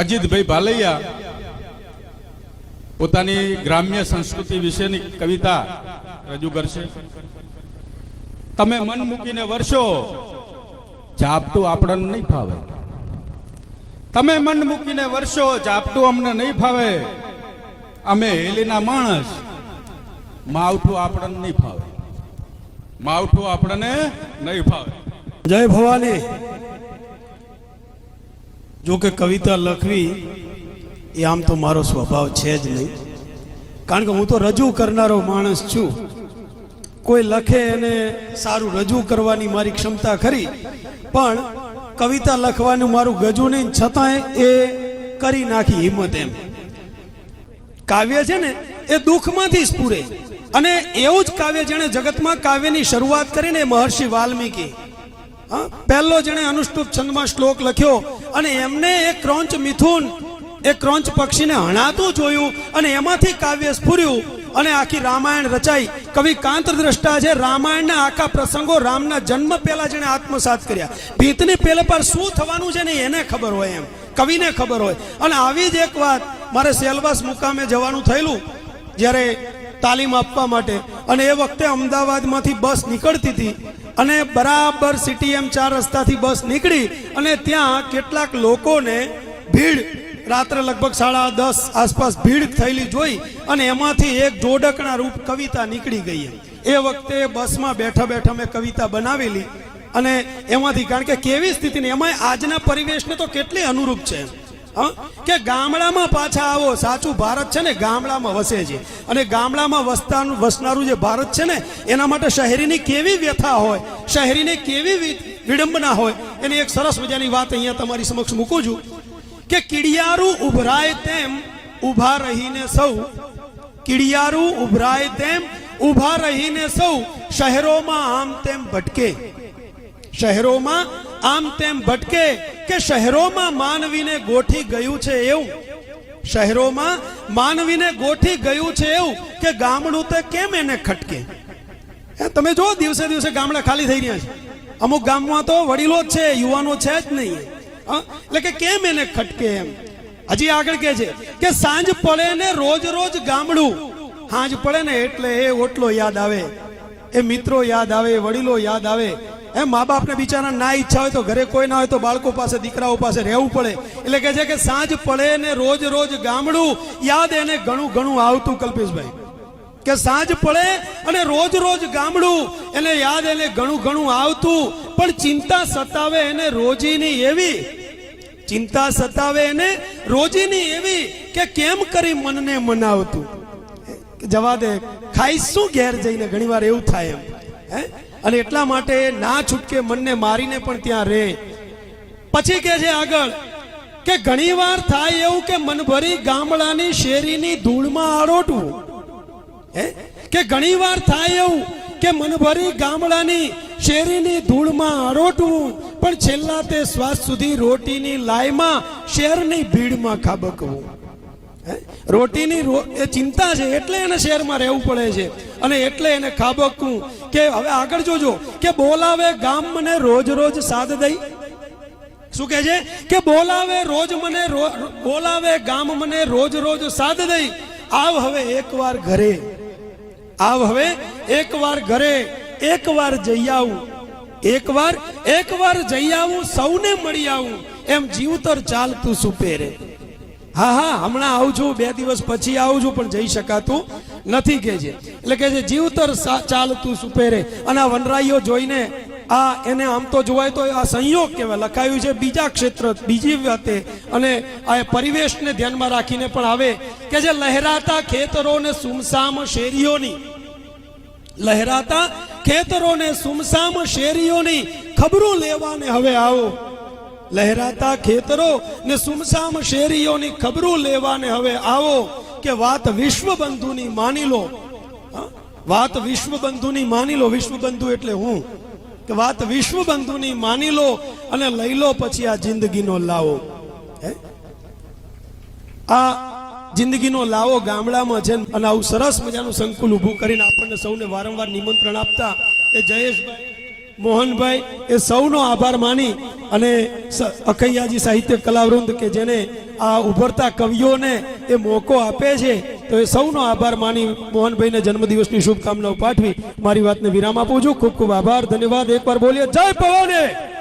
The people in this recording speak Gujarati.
અજીતભાઈ ભાલૈયા પોતાની ગ્રામ્ય સંસ્કૃતિ વિશેની કવિતા રજૂ કરશે. તમે મન મૂકીને વર્ષો જાપતું આપણને નહીં ફાવે. તમે મન મૂકીને વર્ષો જાપતું અમને નહીં ફાવે. અમે હેલીના માણસ, માવઠું આપણને નહીં ફાવે. માવઠું આપણને નહીં ફાવે. જય ભવાની. જો કે કવિતા લખવી એ આમ તો મારો સ્વભાવ છે જ નહીં. કારણ કે હું તો રજૂ કરનારો માણસ છું. કોઈ લખે એને સારું રજૂ કરવાની મારી ક્ષમતા ખરી, પણ કવિતા લખવાનું મારું ગજુ નહીં, છતાંય એ કરી નાખી હિંમત એમ. કાવ્ય છે ને, એ દુઃખમાંથી જ પૂરે. અને એવું જ કાવ્ય જેણે જગતમાં કાવ્યની શરૂઆત કરીને મહર્ષિ વાલ્મીકી પહેલો જેણે અનુષ્ટુપ છંદમાં શ્લોક લખ્યો, અને એમને એ ક્રોંચ મિથુન એ ક્રોંચ પક્ષીને હણાતું જોયું, અને એમાંથી કાવ્ય સ્ફુર્યું, અને આખી રામાયણ રચાઈ. કવિ કાંત દ્રષ્ટા છે રામાયણના આખા પ્રસંગો રામના જન્મ પહેલા જેણે આત્મસાત કર્યા. ભીતની પેલે પર શું થવાનું છે ને એને ખબર હોય એમ. કવિને ખબર હોય. અને આવી જ એક વાત મારે સેલવાસ મુકામે જવાનું થયેલું, જ્યારે તાલીમ આપવા માટે. અને એ વખતે અમદાવાદમાંથી બસ નીકળતી હતી. અને બરાબર સીટીએમ ચાર રસ્તાથી બસ નીકળી અને ત્યાં કેટલાક લોકોને ભીડ, રાત્રે લગભગ સાડા દસ આસપાસ ભીડ થયેલી જોઈ અને એમાંથી એક જોડકણા રૂપ કવિતા નીકળી ગઈ એ વખતે બસમાં બેઠા બેઠા મેં કવિતા બનાવેલી અને એમાંથી કારણ કે કેવી સ્થિતિ ને એમાં આજના પરિવેશને તો કેટલી અનુરૂપ છે? કે ગામડામાં પાછા આવો. સાચું ભારત છે ને ગામડામાં વસે છે. અને ગામડામાં વસતાનું વસનારું જે ભારત છે ને, એના માટે શહેરીની કેવી વ્યથા હોય, શહેરીની કેવી વિડંબના હોય, એની એક સરસ મજાની વાત અહીંયા તમારી સમક્ષ મૂકું છું કે કીડિયારું ઉભરાય તેમ ઊભા રહીને સૌ. કીડિયારું ઉભરાય તેમ ઊભા રહીને સૌ. શહેરોમાં આમ તેમ ભટકે. શહેરોમાં આમ તેમ ભટકે. કે શહેરોમાં માનવીને ગોઠી ગયું છે એવું? શહેરોમાં માનવીને ગોઠી ગયું છે એવું? કે ગામડું તે કેમ એને ખટકે? તમે જો દિવસે દિવસે ગામડા ખાલી થઈ રહ્યા છે. અમુક ગામમાં તો વડીલો જ છે, યુવાનો છે જ નહીં? એટલે કે કેમ એને ખટકે એમ? હજી આગળ કે છે કે સાંજ પડે ને રોજ રોજ ગામડું. સાંજ પડે ને એટલે એ ઓટલો યાદ આવે. એ મિત્રો યાદ આવે વડીલો યાદ આવે. એમ મા બાપને બિચારા ના ઈચ્છા હોય તો ઘરે કોઈ ના હોય તો બાળકો પાસે, દીકરાઓ પાસે રહેવું પડે. એટલે કે છે કે સાંજ પડે ને રોજ રોજ ગામડું, યાદ એને ઘણું ઘણું આવતું કલ્પેશભાઈ. કે સાંજ પડે અને રોજ રોજ ગામડું, એને યાદ એને ઘણું ઘણું આવતું. પણ ચિંતા સતાવે એને રોજીની એવી. ચિંતા સતાવે એને રોજીની એવી કે કેમ કરી મનને મનાવતું? જવા દે ખાઈ શું ઘેર જઈને, ઘણીવાર એવું થાય એમ. હે? અને એટલા માટે ના છૂટકે મનને મારીને પણ ત્યાં રહે પછી કે છે આગળ કે ઘણીવાર થાય એવું કે મનભરી ગામડાની શેરીની ધૂળમાં આરોટવું હે? કે ઘણીવાર થાય એવું કે મનભરી ગામડાની શેરીની ધૂળમાં આરોટવું પણ છેલ્લા તે શ્વાસ સુધી રોટીની લાયમાં શહેરની ભીડમાં ખાબકવું? રોટીની એ ચિંતા છે, એટલે એને શહેરમાં રહેવું પડે છે. અને એટલે એને ખાબકવું. કે હવે આગળ જોજો કે બોલાવે ગામ મને રોજ રોજ સાદ દઈ. શું કહે છે? કે બોલાવે રોજ મને બોલાવે ગામ મને રોજ રોજ સાદ દઈ. આવ હવે એકવાર ઘરે. આવ હવે એકવાર ઘરે. એકવાર જઈ આવું. એકવાર એકવાર જઈ આવું, સૌને મળી આવું. એમ જીવતર ચાલતું સુપેરે. હા હા, હમણાં આવું બે દિવસ પછી આવું પણ જઈ શકાતું નથી કે છે. એટલે કે છે, જીવતર ચાલતું સુપેરે. અને આ વનરાઈઓ જોઈને આ એને આમ તો જોવાય તો આ સંયોગ કહેવાય. લખાયું છે, બીજા ક્ષેત્ર, બીજી વાતે. અને આ પરિવેશને ધ્યાનમાં રાખીને પણ આવે કે જે લહેરાતા ખેતરો ને સુમસામ શેરીઓની. લહેરાતા ખેતરોને સુમસામ શેરીઓની ખબરું લેવાને હવે આવો. લહેરાતા ખેતરો ને સુમસામ શેરીઓની ખબરું લેવાને હવે આવો. કે વાત વિશ્વબંધુની માની લો. વાત વિશ્વ બંધુની માની લો. વિશ્વબંધુ એટલે હું. કે વાત વિશ્વબંધુની માની લો અને લઈ લો પછી આ જિંદગીનો લાવો. આ જિંદગીનો લાવો ગામડામાં છે અને આવું સરસ મજાનું સંકુલ ઊભું કરીને આપણને સૌને વારંવાર નિમંત્રણ આપતા એ જયેશભાઈ, મોહનભાઈ, એ સૌનો આભાર માની અને અખૈયાજી સાહિત્ય કલાવૃંદ કે જેને આ ઉભરતા કવિઓને એ મોકો આપે છે, તો એ સૌનો આભાર માની મોહનભાઈને જન્મદિવસની શુભકામનાઓ પાઠવી. મારી વાતને વિરામ આપું છું. ખૂબ ખૂબ આભાર. ધન્યવાદ. એકવાર બોલીએ. જય પવને!